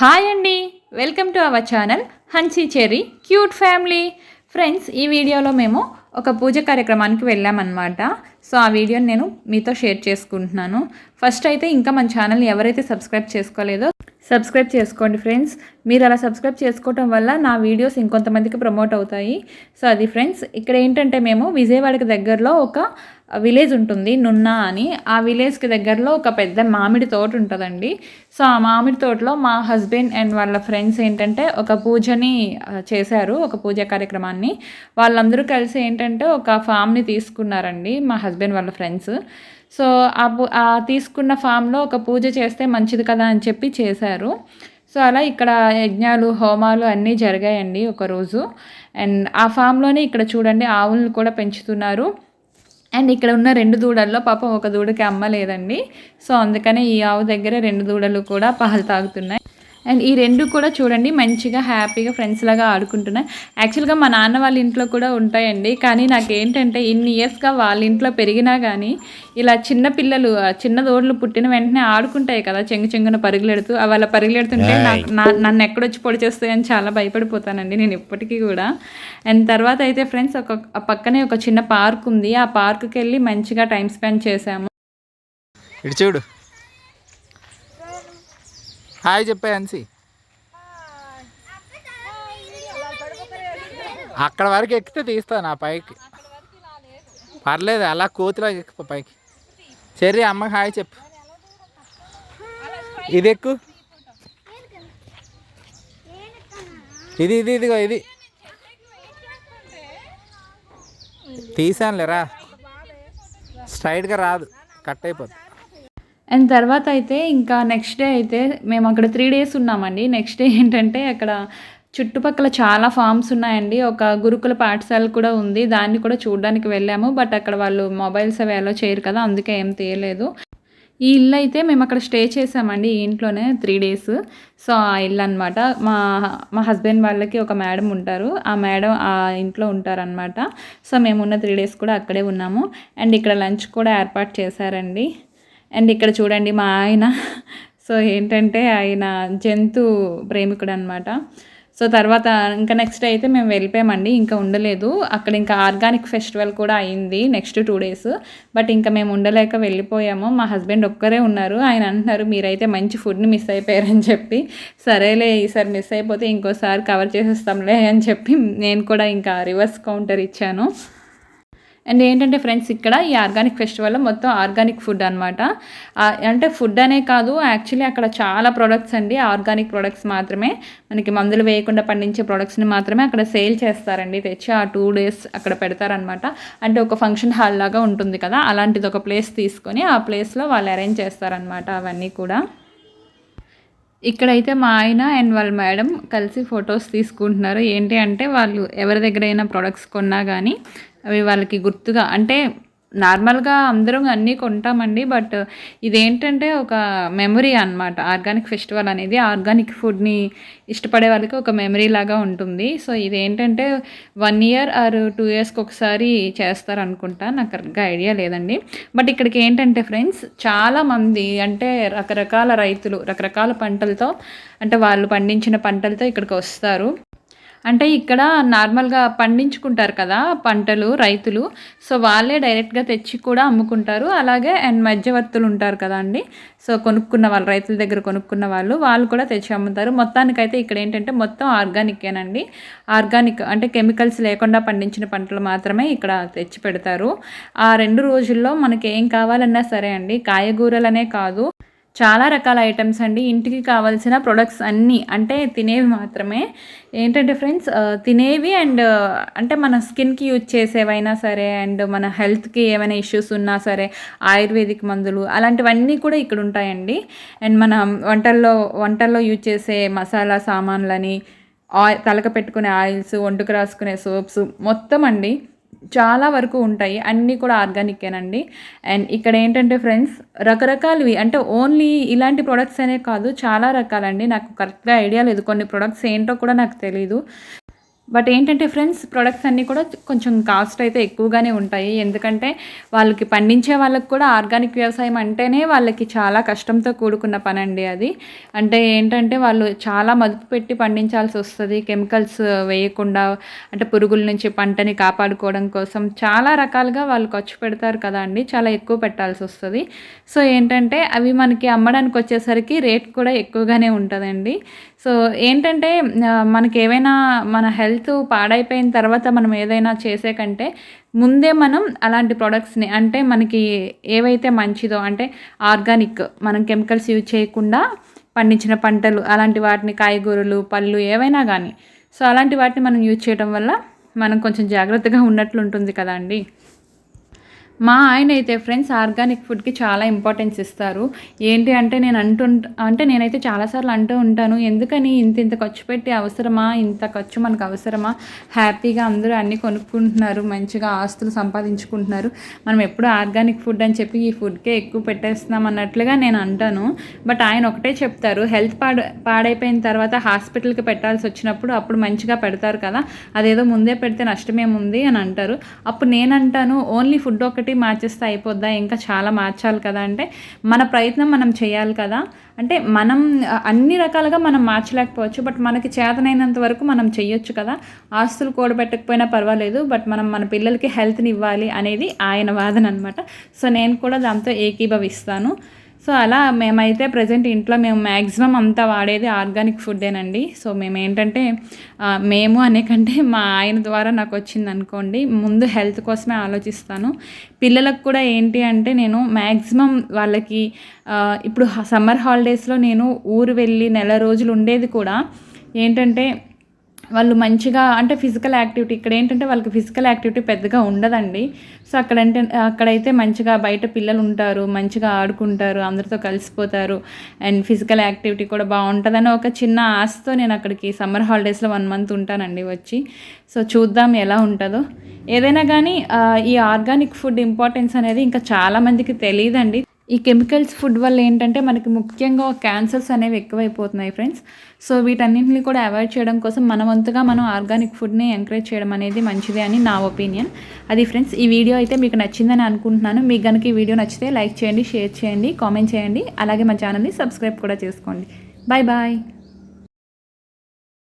Hi అండి. Welcome to our channel Hansi Cherry cute family. Friends ఈ వీడియోలో మేము ఒక పూజ కార్యక్రమానికి వెళ్ళామన్నమాట. సో ఆ వీడియోని నేను మీతో షేర్ చేసుకుంటున్నాను. ఫస్ట్ అయితే ఇంకా మన ఛానల్ ఎవరైతే సబ్స్క్రైబ్ చేసుకోలేదో సబ్స్క్రైబ్ చేసుకోండి ఫ్రెండ్స్. మీరు అలా సబ్స్క్రైబ్ చేసుకోవటం వల్ల నా వీడియోస్ ఇంకొంతమందికి ప్రమోట్ అవుతాయి. సో అది ఫ్రెండ్స్ ఇక్కడ ఏంటంటే మేము విజయవాడకి దగ్గరలో ఒక విలేజ్ ఉంటుంది నున్నా అని. ఆ విలేజ్కి దగ్గరలో ఒక పెద్ద మామిడి తోట ఉంటుందండి. సో ఆ మామిడి తోటలో మా హస్బెండ్ అండ్ వాళ్ళ ఫ్రెండ్స్ ఏంటంటే ఒక పూజని చేశారు ఒక పూజ కార్యక్రమాన్ని. వాళ్ళందరూ కలిసి ఏంటంటే ఒక ఫామ్ని తీసుకున్నారండి మా హస్బెండ్ వాళ్ళ ఫ్రెండ్స్. సో ఆ తీసుకున్న ఫామ్లో ఒక పూజ చేస్తే మంచిది కదా అని చెప్పి చేశారు. సో అలా ఇక్కడ యజ్ఞాలు హోమాలు అన్నీ జరిగాయండి ఒకరోజు అండ్ ఆ ఫామ్లోనే ఇక్కడ చూడండి ఆవులను కూడా పెంచుతున్నారు. అండ్ ఇక్కడ ఉన్న రెండు దూడల్లో పాపం ఒక దూడకి అమ్మ లేదండి. సో అందుకనే ఈ ఆవు దగ్గర రెండు దూడలు కూడా పాలు తాగుతున్నాయి. అండ్ ఈ రెండు కూడా చూడండి మంచిగా హ్యాపీగా ఫ్రెండ్స్ లాగా ఆడుకుంటున్నాయి. యాక్చువల్గా మా నాన్న వాళ్ళ ఇంట్లో కూడా ఉంటాయండి. కానీ నాకేంటంటే ఇన్ని ఇయర్స్గా వాళ్ళ ఇంట్లో పెరిగినా కానీ ఇలా చిన్న పిల్లలు చిన్న దూడలు పుట్టిన వెంటనే ఆడుకుంటాయి కదా చెంగు చెంగున పరుగులెడుతూ. అవి పరుగులెడుతుంటే నన్ను ఎక్కడొచ్చి పొడి చేస్తాయని చాలా భయపడిపోతానండి నేను ఇప్పటికీ కూడా. అండ్ తర్వాత అయితే ఫ్రెండ్స్ ఒక పక్కనే ఒక చిన్న పార్క్ ఉంది. ఆ పార్క్కి వెళ్ళి మంచిగా టైం స్పెండ్ చేసాము ఇటు చూడు. హాయ్ చెప్పే అన్సి అక్కడ వరకు ఎక్కితే తీస్తాను ఆ పైకి. పర్లేదు అలా కోతిలా ఎక్కు పైకి. సరే అమ్మకి హాయ్ చెప్పు. ఇది ఎక్కు. ఇది ఇది ఇదిగో ఇది. తీసానులేరా స్ట్రైట్గా రాదు కట్ అయిపోతుంది అండ్ తర్వాత అయితే ఇంకా నెక్స్ట్ డే అయితే మేము అక్కడ త్రీ డేస్ ఉన్నామండి. నెక్స్ట్ డే ఏంటంటే అక్కడ చుట్టుపక్కల చాలా ఫామ్స్ ఉన్నాయండి. ఒక గురుకుల పాఠశాల కూడా ఉంది. దాన్ని కూడా చూడడానికి వెళ్ళాము. బట్ అక్కడ వాళ్ళు మొబైల్స్ అవి అలో చేయరు కదా అందుకే ఏం తీయలేదు. ఈ ఇల్లు అయితే మేము అక్కడ స్టే చేసామండి ఈ ఇంట్లోనే త్రీ డేస్ సో ఆ ఇల్లు అనమాట మా మా హస్బెండ్ వాళ్ళకి ఒక మేడం ఉంటారు. ఆ మేడం ఆ ఇంట్లో ఉంటారనమాట సో మేము ఉన్న త్రీ డేస్ కూడా అక్కడే ఉన్నాము. అండ్ ఇక్కడ లంచ్ కూడా ఏర్పాటు చేశారండి. అండ్ ఇక్కడ చూడండి మా ఆయన. సో ఏంటంటే ఆయన జంతు ప్రేమికుడు అనమాట సో తర్వాత ఇంకా నెక్స్ట్ అయితే మేము వెళ్ళిపోయామండి. ఇంకా ఉండలేదు. అక్కడ ఇంకా ఆర్గానిక్ ఫెస్టివల్ కూడా అయింది నెక్స్ట్ టూ డేస్ బట్ ఇంకా మేము ఉండలేక వెళ్ళిపోయాము. మా హస్బెండ్ ఒక్కరే ఉన్నారు. ఆయన అంటున్నారు మీరైతే మంచి ఫుడ్ని మిస్ అయిపోయారని చెప్పి. సరేలే ఈసారి మిస్ అయిపోతే ఇంకోసారి కవర్ చేసేస్తాంలే అని చెప్పి నేను కూడా ఇంకా రివర్స్ కౌంటర్ ఇచ్చాను. అండ్ ఏంటంటే ఫ్రెండ్స్ ఇక్కడ ఈ ఆర్గానిక్ ఫెస్టివల్లో మొత్తం ఆర్గానిక్ ఫుడ్ అనమాట అంటే ఫుడ్ అనే కాదు యాక్చువల్లీ అక్కడ చాలా ప్రొడక్ట్స్ అండి ఆర్గానిక్ ప్రొడక్ట్స్ మాత్రమే. మనకి మందులు వేయకుండా పండించే ప్రొడక్ట్స్ని మాత్రమే అక్కడ సేల్ చేస్తారండి తెచ్చి ఆ టూ డేస్ అక్కడ పెడతారనమాట అంటే ఒక ఫంక్షన్ హాల్ లాగా ఉంటుంది కదా అలాంటిది ఒక ప్లేస్ తీసుకొని ఆ ప్లేస్లో వాళ్ళు అరేంజ్ చేస్తారనమాట అవన్నీ కూడా. ఇక్కడైతే మా ఆయన అండ్ వాళ్ళ మేడం కలిసి ఫొటోస్ తీసుకుంటున్నారు. ఏంటి అంటే వాళ్ళు ఎవరి దగ్గరైనా ప్రొడక్ట్స్ కొన్నా కానీ అవి వాళ్ళకి గుర్తుగా అంటే నార్మల్గా అందరం అన్నీ కొంటామండి బట్ ఇదేంటంటే ఒక మెమరీ అన్నమాట. ఆర్గానిక్ ఫెస్టివల్ అనేది ఆర్గానిక్ ఫుడ్ని ఇష్టపడే వాళ్ళకి ఒక మెమరీ లాగా ఉంటుంది. సో ఇదేంటంటే వన్ ఇయర్ ఆర్ టూ ఇయర్స్కి ఒకసారి చేస్తారు అనుకుంటా నాకు కరెక్ట్గా ఐడియా లేదండి. బట్ ఇక్కడికి ఏంటంటే ఫ్రెండ్స్ చాలామంది అంటే రకరకాల రైతులు రకరకాల పంటలతో అంటే వాళ్ళు పండించిన పంటలతో ఇక్కడికి వస్తారు. అంటే ఇక్కడ నార్మల్గా పండించుకుంటారు కదా పంటలు రైతులు. సో వాళ్ళే డైరెక్ట్గా తెచ్చి కూడా అమ్ముకుంటారు. అలాగే అండ్ మధ్యవర్తులు ఉంటారు కదా అండి. సో కొనుక్కున్న వాళ్ళు రైతుల దగ్గర కొనుక్కున్న వాళ్ళు వాళ్ళు కూడా తెచ్చి అమ్ముతారు. మొత్తానికైతే ఇక్కడ ఏంటంటే మొత్తం ఆర్గానికేనండి ఆర్గానిక్ అంటే కెమికల్స్ లేకుండా పండించిన పంటలు మాత్రమే ఇక్కడ తెచ్చి పెడతారు. ఆ రెండు రోజుల్లో మనకి ఏం కావాలన్నా సరే అండి కాయగూరలనే కాదు. చాలా రకాల ఐటమ్స్ అండి. ఇంటికి కావాల్సిన ప్రొడక్ట్స్ అన్నీ అంటే తినేవి మాత్రమే. ఏంటంటే ఫ్రెండ్స్ తినేవి అండ్ అంటే మన స్కిన్కి యూజ్ చేసేవైనా సరే అండ్ మన హెల్త్కి ఏమైనా ఇష్యూస్ ఉన్నా సరే ఆయుర్వేదిక్ మందులు అలాంటివన్నీ కూడా ఇక్కడ ఉంటాయండి. అండ్ మన వంటల్లో వంటల్లో యూజ్ చేసే మసాలా సామాన్లని ఆయిల్ తలక పెట్టుకునే ఆయిల్స్ ఒంటుకు రాసుకునే సోప్స్ మొత్తం అండి. చాలా వరకు ఉంటాయి. అన్నీ కూడా ఆర్గానికేనండి అండ్ ఇక్కడ ఏంటంటే ఫ్రెండ్స్ రకరకాలవి అంటే ఓన్లీ ఇలాంటి ప్రొడక్ట్స్ అనే కాదు చాలా రకాలండి. నాకు కరెక్ట్గా ఐడియా లేదు. కొన్ని ప్రొడక్ట్స్ ఏంటో కూడా నాకు తెలీదు. బట్ ఏంటంటే ఫ్రెండ్స్ ప్రొడక్ట్స్ అన్నీ కూడా కొంచెం కాస్ట్ అయితే ఎక్కువగానే ఉంటాయి. ఎందుకంటే వాళ్ళకి పండించే వాళ్ళకి కూడా ఆర్గానిక్ వ్యవసాయం అంటేనే వాళ్ళకి చాలా కష్టంతో కూడుకున్న పని అండి అది. అంటే ఏంటంటే వాళ్ళు చాలా మదుపు పెట్టి పండించాల్సి వస్తుంది. కెమికల్స్ వేయకుండా అంటే పురుగుల నుంచి పంటని కాపాడుకోవడం కోసం చాలా రకాలుగా వాళ్ళు ఖర్చు పెడతారు కదా అండి. చాలా ఎక్కువ పెట్టాల్సి వస్తుంది. సో ఏంటంటే అవి మనకి అమ్మడానికి వచ్చేసరికి రేట్ కూడా ఎక్కువగానే ఉంటుందండి. సో ఏంటంటే మనకి ఏవైనా మన హెల్త్ పాడైపోయిన తర్వాత మనం ఏదైనా చేసే కంటే ముందే మనం అలాంటి ప్రొడక్ట్స్ని అంటే మనకి ఏవైతే మంచిదో అంటే ఆర్గానిక్ మనం కెమికల్స్ యూజ్ చేయకుండా పండించిన పంటలు అలాంటి వాటిని కాయగూరలు పళ్ళు ఏవైనా కానీ. సో అలాంటి వాటిని మనం యూజ్ చేయడం వల్ల మనం కొంచెం జాగ్రత్తగా ఉన్నట్లు ఉంటుంది కదా అండి. మా ఆయన అయితే ఫ్రెండ్స్ ఆర్గానిక్ ఫుడ్కి చాలా ఇంపార్టెన్స్ ఇస్తారు. ఏంటి అంటే నేను అంటు అంటే నేనైతే చాలాసార్లు అంటూ ఉంటాను ఎందుకని ఇంత ఇంత ఖర్చు పెట్టి అవసరమా ఇంత ఖర్చు మనకు అవసరమా? హ్యాపీగా అందరూ అన్నీ కొనుక్కుంటున్నారు మంచిగా ఆస్తులు సంపాదించుకుంటున్నారు. మనం ఎప్పుడు ఆర్గానిక్ ఫుడ్ అని చెప్పి ఈ ఫుడ్కే ఎక్కువ పెట్టేస్తున్నాం అన్నట్లుగా నేను అంటాను. బట్ ఆయన ఒకటే చెప్తారు హెల్త్ పాడ పాడైపోయిన తర్వాత హాస్పిటల్కి పెట్టాల్సి వచ్చినప్పుడు అప్పుడు మంచిగా పెడతారు కదా అదేదో ముందే పెడితే నష్టమేముంది అని అంటారు. అప్పుడు నేను అంటాను ఓన్లీ ఫుడ్ ఒకటి ఒకటి మార్చేస్తే అయిపోద్దా? ఇంకా చాలా మార్చాలి కదా అంటే మన ప్రయత్నం మనం చేయాలి కదా. అంటే మనం అన్ని రకాలుగా మనం మార్చలేకపోవచ్చు బట్ మనకి చేతనైనంత వరకు మనం చేయొచ్చు కదా. ఆస్తులు కూడబెట్టకపోయినా పర్వాలేదు బట్ మనం మన పిల్లలకి హెల్త్ని ఇవ్వాలి అనేది ఆయన వాదన అనమాట సో నేను కూడా దాంతో ఏకీభవిస్తాను. సో అలా మేమైతే ప్రజెంట్ ఇంట్లో మేము మ్యాక్సిమం అంతా వాడేది ఆర్గానిక్ ఫుడ్డేనండి. సో మేము ఏంటంటే మేము అనే కంటే మా ఆయన ద్వారా నాకు వచ్చింది అనుకోండి ముందు హెల్త్ కోసమే ఆలోచిస్తాను. పిల్లలకు కూడా ఏంటి అంటే నేను మ్యాక్సిమం వాళ్ళకి ఇప్పుడు సమ్మర్ హాలిడేస్లో నేను ఊరు వెళ్ళి నెల రోజులు ఉండేది కూడా ఏంటంటే వాళ్ళు మంచిగా అంటే ఫిజికల్ యాక్టివిటీ ఇక్కడ ఏంటంటే వాళ్ళకి ఫిజికల్ యాక్టివిటీ పెద్దగా ఉండదండి. సో అక్కడ అంటే అక్కడైతే మంచిగా బయట పిల్లలు ఉంటారు మంచిగా ఆడుకుంటారు అందరితో కలిసిపోతారు. అండ్ ఫిజికల్ యాక్టివిటీ కూడా బాగుంటుందని ఒక చిన్న ఆశతో నేను అక్కడికి సమ్మర్ హాలిడేస్లో వన్ మంత్ ఉంటానండి వచ్చి. సో చూద్దాం ఎలా ఉంటుందో. ఏదైనా కానీ ఈ ఆర్గానిక్ ఫుడ్ ఇంపార్టెన్స్ అనేది ఇంకా చాలామందికి తెలియదండి. ఈ కెమికల్స్ ఫుడ్ వల్ల ఏంటంటే మనకి ముఖ్యంగా క్యాన్సర్స్ అనేవి ఎక్కువైపోతున్నాయి ఫ్రెండ్స్. సో వీటన్నింటిని కూడా అవాయిడ్ చేయడం కోసం మన వంతుగా మనం ఆర్గానిక్ ఫుడ్ని ఎంకరేజ్ చేయడం అనేది మంచిది అని నా ఒపీనియన్. అది ఫ్రెండ్స్ ఈ వీడియో అయితే మీకు నచ్చిందని అనుకుంటున్నాను. మీకు కనుక ఈ వీడియో నచ్చితే లైక్ చేయండి షేర్ చేయండి కామెంట్ చేయండి. అలాగే మా ఛానల్ని సబ్స్క్రైబ్ కూడా చేసుకోండి. Bye bye.